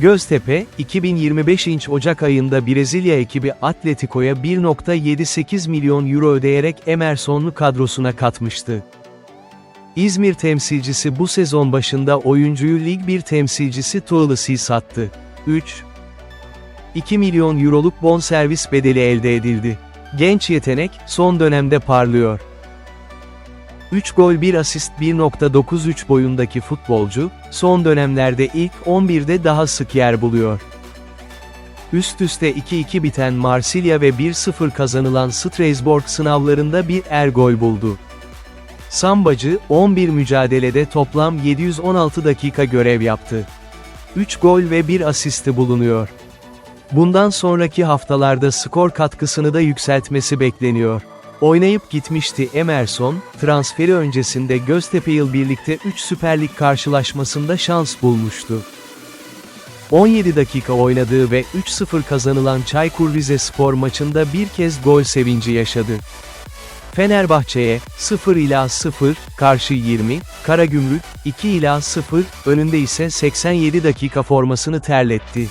Göztepe, 2025 inç Ocak ayında Brezilya ekibi Atletico'ya 1.78 milyon euro ödeyerek Emerson'lu kadrosuna katmıştı. İzmir temsilcisi bu sezon başında oyuncuyu Lig 1 temsilcisi Tuğlısı'yı sattı. 3. 2 milyon euroluk bonservis bedeli elde edildi. Genç yetenek, son dönemde parlıyor. 3 gol 1 asist 1.93 boyundaki futbolcu, son dönemlerde ilk 11'de daha sık yer buluyor. Üst üste 2-2 biten Marsilya ve 1-0 kazanılan Strasbourg sınavlarında bir er gol buldu. Sambacı, 11 mücadelede toplam 716 dakika görev yaptı. 3 gol ve 1 asisti bulunuyor. Bundan sonraki haftalarda skor katkısını da yükseltmesi bekleniyor. Oynayıp gitmişti Emerson, transferi öncesinde Göztepe yıl birlikte 3 Süper Lig karşılaşmasında şans bulmuştu. 17 dakika oynadığı ve 3-0 kazanılan Çaykur Rizespor maçında bir kez gol sevinci yaşadı. Fenerbahçe'ye 0 ila 0, karşı 20, Karagümrük 2 ila 0, önünde ise 87 dakika formasını terletti.